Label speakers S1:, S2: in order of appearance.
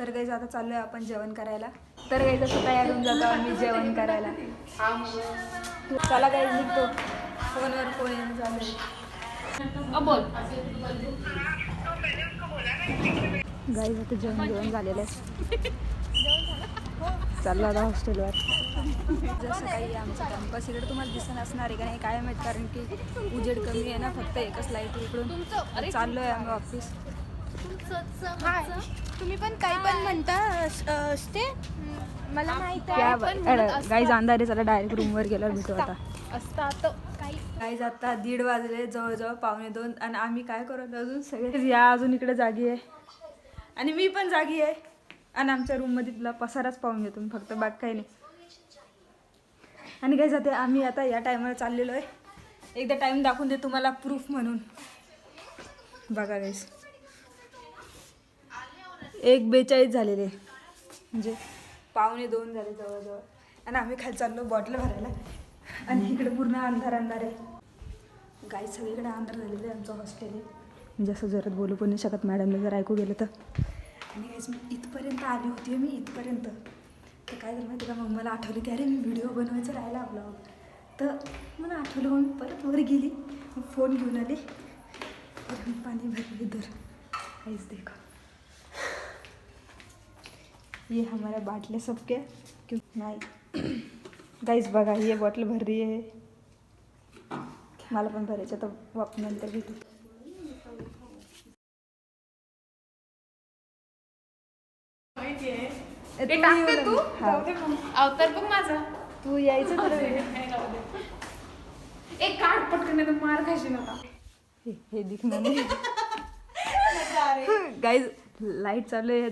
S1: तर काही आता चाललोय आपण जेवण करायला. तर काही जसं तयार होऊन जातो आम्ही जेवण करायला. चला काही निघतो. फोनवर फोन येऊन चालू
S2: बोल.
S1: गाई आता जेवण जेवण झालेलं आहे. चाललो आता हॉस्टेलवर. जसं काही आमचं कॅम्पस इकडे तुम्हाला दिसत असणार आहे का नाही काय माहीत कारण की उजेड कमी आहे ना फक्त एकच लाइट इकडून. चाललो आहे आम्ही ऑफिस
S3: हाय. तुम्ही पण काही पण म्हणता अस- असते मला माहीत आहे.
S1: गाईज अंधार आहे चला डायरेक्ट रूमवर गेल्यावर भेटू आता.
S3: असतात. काही
S1: गाईज आता दीड वाजले जवळजवळ पावणे दोन आणि आम्ही काय करत अजून? सगळे या अजून इकडे जागी आहे. आणि मी पण जागी आहे. आणि आमच्या रूममध्ये तुला पसाराच पाहून घेतो मी फक्त बाग काही नाही. आणि काय जाते आम्ही आता या टायमाला चाललेलो आहे. एकदा टाईम दाखवून दे तुम्हाला प्रूफ म्हणून. बघा गाईस एक बेचाळीस झालेले. म्हणजे पावणे दोन झाले जवळजवळ. आणि आम्ही खाली चाललो बॉटल भरायला. आणि इकडे पूर्ण अंधार अंधार आहे. गाई सगळीकडे अंधार झालेलं आहे आमचं हॉस्टेल आहे म्हणजे असं जोरात बोलू पण नाही शकत मॅडमने जर ऐकू गेलं तर. आणि गाईज मी इथपर्यंत आली होती मी इथपर्यंत. तर काय झालं माहिती का? मग मला आठवलं की अरे मी व्हिडिओ बनवायचं राहिला आपला. तर मला आठवलं मग मी परत वर गेली. फोन घेऊन आले. पाणी भरले दर गाईज देखा. ये हमारा बाटले सबके क्यों नाही। गाईज बघा ये बॉटल भर रही आहे मला पण भरायचं तर वाप नंतर ए, तू.
S2: अवतार बघ माझा.
S1: तू यायचं तर
S2: एक काढ पटकन तर मार खायची नका
S1: हे हे दिखणार नाही गाईज लाइट चालू आहे.